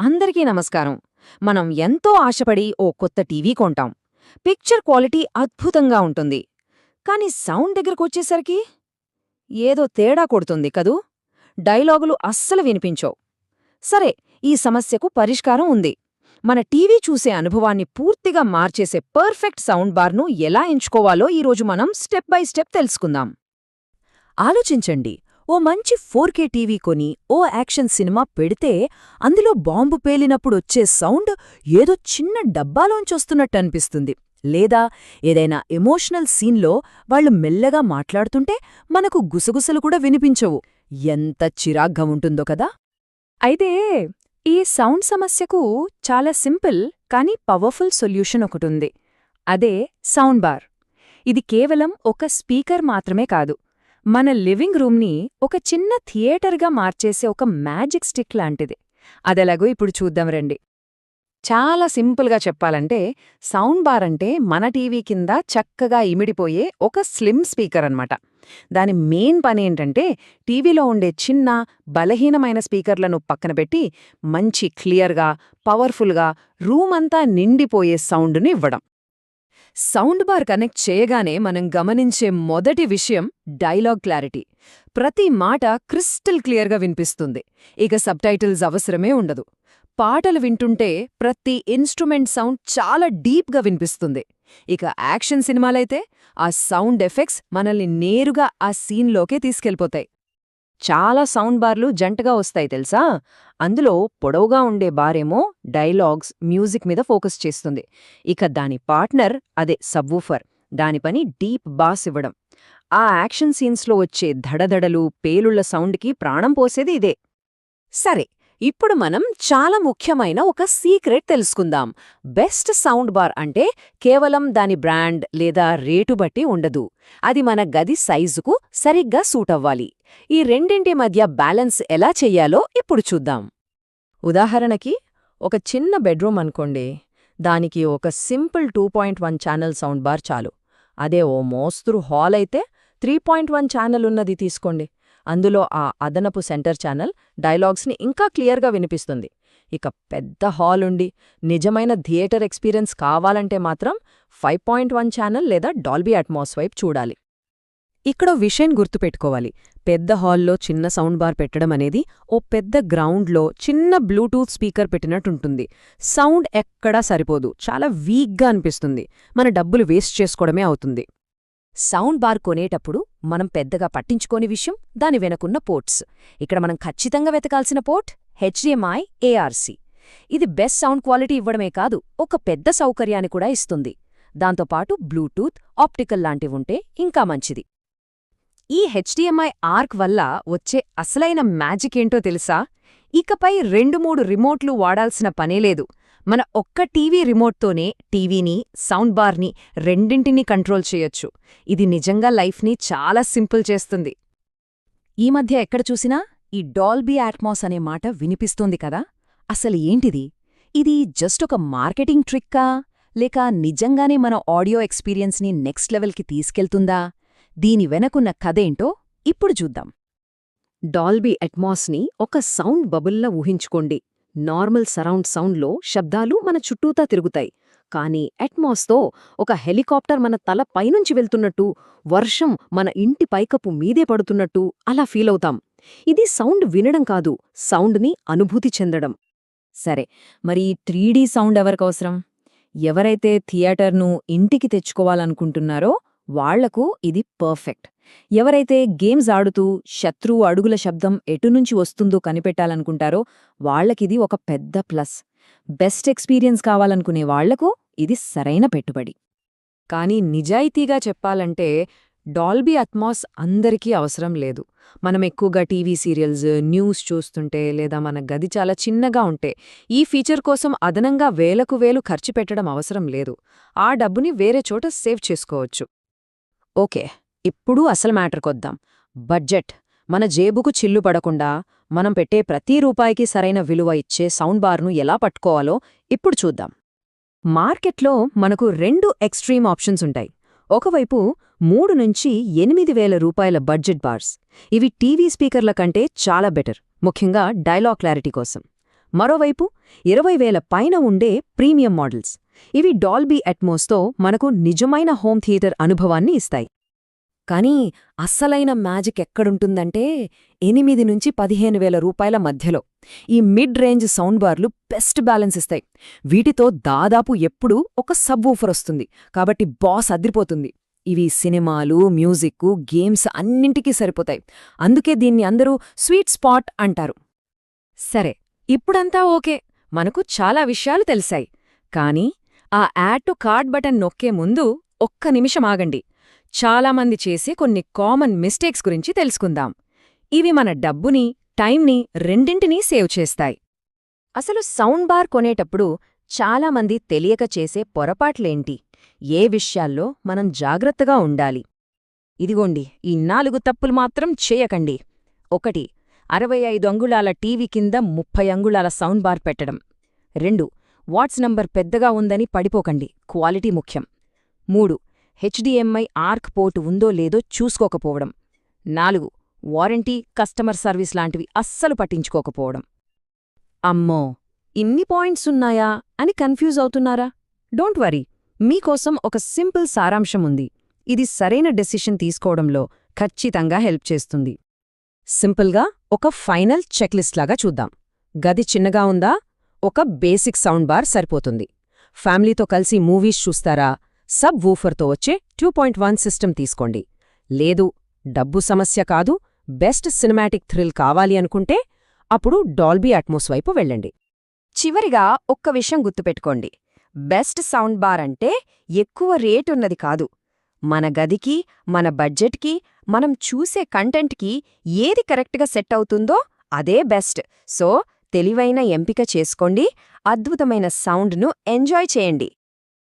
అందరికీ నమస్కారం. మనం ఎంతో ఆశపడి ఓ కొత్త టీవీ కొంటాం. పిక్చర్ క్వాలిటీ అద్భుతంగా ఉంటుంది. కానీ సౌండ్ దగ్గరకొచ్చేసరికి ఏదో తేడా కొడుతుంది కదూ? డైలాగులు అస్సలు వినిపించవు. సరే ఈ సమస్యకు పరిష్కారం ఉంది. మన టీవీ చూసే అనుభవాన్ని పూర్తిగా మార్చేసే పర్ఫెక్ట్ సౌండ్ బార్ను ఎలా ఎంచుకోవాలో ఈరోజు మనం స్టెప్ బై స్టెప్ తెలుసుకుందాం. ఆలోచించండి. ఓ మంచి ఫోర్కే టీవీ కొని ఓ యాక్షన్ సినిమా పెడితే అందులో బాంబు పేలినప్పుడు వచ్చే సౌండ్ ఏదో చిన్న డబ్బాలోంచొస్తున్నట్టు అనిపిస్తుంది. లేదా ఏదైనా ఎమోషనల్ సీన్లో వాళ్ళు మెల్లగా మాట్లాడుతుంటే మనకు గుసగుసలు కూడా వినిపించవు. ఎంత చిరాగ్గా ఉంటుందో కదా! అయితే ఈ సౌండ్ సమస్యకు చాలా సింపుల్ కానీ పవర్ఫుల్ సొల్యూషన్ ఒకటుంది. అదే సౌండ్ బార్. ఇది కేవలం ఒక స్పీకర్ మాత్రమే కాదు. మన లివింగ్ రూమ్ని ఒక చిన్న థియేటర్గా మార్చేసే ఒక మ్యాజిక్ స్టిక్ లాంటిది. అదెలాగో ఇప్పుడు చూద్దాం రండి. చాలా సింపుల్గా చెప్పాలంటే సౌండ్ బార్ అంటే మన టీవీ కింద చక్కగా ఇమిడిపోయే ఒక స్లిమ్ స్పీకర్ అన్నమాట. దాని మెయిన్ పని ఏంటంటే టీవీలో ఉండే చిన్న బలహీనమైన స్పీకర్లను పక్కన పెట్టి మంచి క్లియర్గా పవర్ఫుల్గా రూమ్ అంతా నిండిపోయే సౌండ్ని ఇవ్వడం. సౌండ్ బార్ కనెక్ట్ చేయగానే మనం గమనించే మొదటి విషయం డైలాగ్ క్లారిటీ. ప్రతి మాట క్రిస్టల్ క్లియర్గా వినిపిస్తుంది. ఇక సబ్టైటిల్స్ అవసరమే ఉండదు. పాటలు వింటుంటే ప్రతి ఇన్స్ట్రుమెంట్ సౌండ్ చాలా డీప్గా వినిపిస్తుంది. ఇక యాక్షన్ సినిమాలైతే ఆ సౌండ్ ఎఫెక్ట్స్ మనల్ని నేరుగా ఆ సీన్లోకే తీసుకెళ్ళిపోతాయి. చాలా సౌండ్ బార్లు జంటగా వస్తాయి తెలుసా? అందులో పొడవుగా ఉండే బారేమో డైలాగ్స్ మ్యూజిక్ మీద ఫోకస్ చేస్తుంది. ఇక దాని పార్ట్నర్ అదే సబ్వూఫర్. దాని పని డీప్ బాస్ ఇవ్వడం. ఆ యాక్షన్ సీన్స్లో వచ్చే ధడధడలు పేలుళ్ళ సౌండ్కి ప్రాణం పోసేది ఇదే. సరే ఇప్పుడు మనం చాలా ముఖ్యమైన ఒక సీక్రెట్ తెలుసుకుందాం. బెస్ట్ సౌండ్ బార్ అంటే కేవలం దాని బ్రాండ్ లేదా రేటు బట్టి ఉండదు. అది మన గది సైజుకు సరిగ్గా సూట్ అవ్వాలి. ఈ రెండింటి మధ్య బ్యాలెన్స్ ఎలా చెయ్యాలో ఇప్పుడు చూద్దాం. ఉదాహరణకి ఒక చిన్న బెడ్రూమ్ అనుకోండి. దానికి ఒక simple two point one channel sound bar చాలు. అదే ఓ మోస్తురు హాల్ అయితే త్రీ పాయింట్ వన్ ఛానల్ ఉన్నది తీసుకోండి. అందులో ఆ అదనపు సెంటర్ ఛానల్ డైలాగ్స్ని ఇంకా క్లియర్గా వినిపిస్తుంది. ఇక పెద్ద హాల్ ఉండి నిజమైన థియేటర్ ఎక్స్పీరియన్స్ కావాలంటే మాత్రం ఫైవ్ పాయింట్ వన్ ఛానల్ లేదా డాల్బీ అట్మాస్ వైపు చూడాలి. ఇక్కడ విషయం గుర్తుపెట్టుకోవాలి. పెద్ద హాల్లో చిన్న సౌండ్ బార్ పెట్టడం అనేది ఓ పెద్ద గ్రౌండ్లో చిన్న బ్లూటూత్ స్పీకర్ పెట్టినట్టుంటుంది. సౌండ్ ఎక్కడా సరిపోదు. చాలా వీక్గా అనిపిస్తుంది. మన డబ్బులు వేస్ట్ చేసుకోవడమే అవుతుంది. సౌండ్ బార్ కొనేటప్పుడు మనం పెద్దగా పట్టించుకోని విషయం దాని వెనకున్న పోర్ట్స్. ఇక్కడ మనం ఖచ్చితంగా వెతకాల్సిన పోర్ట్ హెచ్డిఎంఐ ఏఆర్సి. ఇది బెస్ట్ సౌండ్ క్వాలిటీ ఇవ్వడమే కాదు ఒక పెద్ద సౌకర్యాన్ని కూడా ఇస్తుంది. దాంతోపాటు బ్లూటూత్ ఆప్టికల్ లాంటివుంటే ఇంకా మంచిది. ఈ హెచ్డిఎంఐ ఆర్క్ వల్ల వచ్చే అసలైన మ్యాజిక్ ఏంటో తెలుసా? ఇకపై రెండు మూడు రిమోట్లు వాడాల్సిన పనేలేదు మన ఒక్క టీవీ రిమోట్తోనే టీవీని సౌండ్ బార్ని రెండింటినీ కంట్రోల్ చేయొచ్చు. ఇది నిజంగా లైఫ్ని చాలా సింపుల్ చేస్తుంది. ఈ మధ్య ఎక్కడ చూసినా ఈ డాల్బీ ఆట్మాస్ అనే మాట వినిపిస్తోంది కదా? అసలు ఏంటిది? ఇది జస్ట్ ఒక మార్కెటింగ్ ట్రిక్కా? లేక నిజంగానే మన ఆడియో ఎక్స్పీరియన్స్ని నెక్స్ట్ లెవెల్కి తీసుకెళ్తుందా? దీని వెనకున్న కథేంటో ఇప్పుడు చూద్దాం. డాల్బీ అట్మాస్ని ఒక సౌండ్ బబుల్లా ఊహించుకోండి. నార్మల్ సరౌండ్ సౌండ్లో శబ్దాలు మన చుట్టూతా తిరుగుతాయి. కానీ అట్మాస్తో ఒక హెలికాప్టర్ మన తల పైనుంచి వెళ్తున్నట్టు వర్షం మన ఇంటి పైకప్పు మీదే పడుతున్నట్టు అలా ఫీలవుతాం ఇది సౌండ్ వినడం కాదు సౌండ్ని అనుభూతి చెందడం. సరే మరి త్రీడీ సౌండ్ ఎవరికవసరం ఎవరైతే థియేటర్ను ఇంటికి తెచ్చుకోవాలనుకుంటున్నారో వాళ్ళకు ఇది పర్ఫెక్ట్. ఎవరైతే గేమ్స్ ఆడుతూ శత్రువు అడుగుల శబ్దం ఎటునుంచి వస్తుందో కనిపెట్టాలనుకుంటారో వాళ్ళకిది ఒక పెద్ద ప్లస్. బెస్ట్ ఎక్స్పీరియన్స్ కావాలనుకునే వాళ్ళకు ఇది సరైన పెట్టుబడి. కానీ నిజాయితీగా చెప్పాలంటే డాల్బీ అట్మాస్ అందరికీ అవసరం లేదు. మనం ఎక్కువగా టీవీ సీరియల్స్ న్యూస్ చూస్తుంటే లేదా మన గది చాలా చిన్నగా ఉంటే ఈ ఫీచర్ కోసం అదనంగా వేలకు వేలు ఖర్చు పెట్టడం అవసరం లేదు. ఆ డబ్బుని వేరే చోట సేవ్ చేసుకోవచ్చు. ఓకే. ఇప్పుడు అసలు మ్యాటర్కొద్దాం బడ్జెట్. మన జేబుకు చిల్లు పడకుండా మనం పెట్టే ప్రతి రూపాయికి సరైన విలువ ఇచ్చే సౌండ్ బార్ను ఎలా పట్టుకోవాలో ఇప్పుడు చూద్దాం. మార్కెట్లో మనకు రెండు ఎక్స్ట్రీమ్ ఆప్షన్స్ ఉంటాయి. ఒకవైపు మూడు నుంచి ఎనిమిది వేల రూపాయల బడ్జెట్ బార్స్. ఇవి టీవీ స్పీకర్ల కంటే చాలా బెటర్ ముఖ్యంగా డైలాగ్ క్లారిటీ కోసం. మరోవైపు ఇరవై వేల పైన ఉండే ప్రీమియం మోడల్స్. ఇవి డాల్బీ అట్మోస్తో మనకు నిజమైన హోమ్ థియేటర్ అనుభవాన్ని ఇస్తాయి. కానీ అస్సలైన మ్యాజిక్ ఎక్కడుంటుందంటే ఎనిమిది నుంచి పదిహేను వేల రూపాయల మధ్యలో. ఈ మిడ్ రేంజ్ సౌండ్ బార్లు బెస్ట్ బ్యాలెన్స్ ఇస్తాయి. వీటితో దాదాపు ఎప్పుడూ ఒక సబ్ ఊఫర్ వస్తుంది. కాబట్టి బాస్ అదిరిపోతుంది. ఇవి సినిమాలు మ్యూజిక్ గేమ్స్ అన్నింటికీ సరిపోతాయి. అందుకే దీన్ని అందరూ స్వీట్ స్పాట్ అంటారు. సరే ఇప్పుడంతా ఓకే. మనకు చాలా విషయాలు తెలిసాయి. కానీ ఆ యాడ్ టు కార్డ్ బటన్ నొక్కే ముందు ఒక్క నిమిషం ఆగండి. చాలామంది చేసే కొన్ని కామన్ మిస్టేక్స్ గురించి తెలుసుకుందాం. ఇవి మన డబ్బుని టైంని రెండింటినీ సేవ్ చేస్తాయి. అసలు సౌండ్ బార్ కొనేటప్పుడు చాలామంది తెలియక చేసే పొరపాట్లేంటి? ఏ విషయాల్లో మనం జాగ్రత్తగా ఉండాలి? ఇదిగోండి ఈ నాలుగు తప్పులు మాత్రం చేయకండి. ఒకటి అరవై ఐదు అంగుళాల టీవీ కింద ముప్పై అంగుళాల సౌండ్ బార్ పెట్టడం. రెండు వాట్స్ నంబర్ పెద్దగా ఉందని పడిపోకండి. క్వాలిటీ ముఖ్యం. మూడు హెచ్డిఎంఐ ఆర్క్ పోర్టు ఉందో లేదో చూసుకోకపోవడం. నాలుగు వారంటీ కస్టమర్ సర్వీస్ లాంటివి అస్సలు పట్టించుకోకపోవడం. అమ్మో! ఇన్ని పాయింట్స్ ఉన్నాయా అని కన్ఫ్యూజ్ అవుతున్నారా? డోంట్ వరీ మీకోసం ఒక సింపుల్ సారాంశం ఉంది. ఇది సరైన డెసిషన్ తీసుకోవడంలో ఖచ్చితంగా హెల్ప్ చేస్తుంది. సింపుల్గా ఒక ఫైనల్ చెక్లిస్ట్ లాగా చూద్దాం. గది చిన్నగా ఉందా? ఒక బేసిక్ సౌండ్ బార్ సరిపోతుంది. ఫ్యామిలీతో కలిసి మూవీస్ చూస్తారా? సబ్ వూఫర్తో వచ్చే టూ పాయింట్ వన్ సిస్టమ్ తీసుకోండి. లేదు డబ్బు సమస్య కాదు బెస్ట్ సినిమాటిక్ థ్రిల్ కావాలి అనుకుంటే అప్పుడు డాల్బీ అట్మోస్ వైపు వెళ్ళండి. చివరిగా ఒక్క విషయం గుర్తుపెట్టుకోండి. బెస్ట్ సౌండ్ బార్ అంటే ఎక్కువ రేటున్నది కాదు. మన గదికి మన బడ్జెట్కి మనం చూసే కంటెంట్కి ఏది కరెక్ట్గా సెట్ అవుతుందో అదే బెస్ట్. సో తెలివైన ఎంపిక చేసుకోండి అద్భుతమైన సౌండ్ను ఎంజాయ్ చేయండి.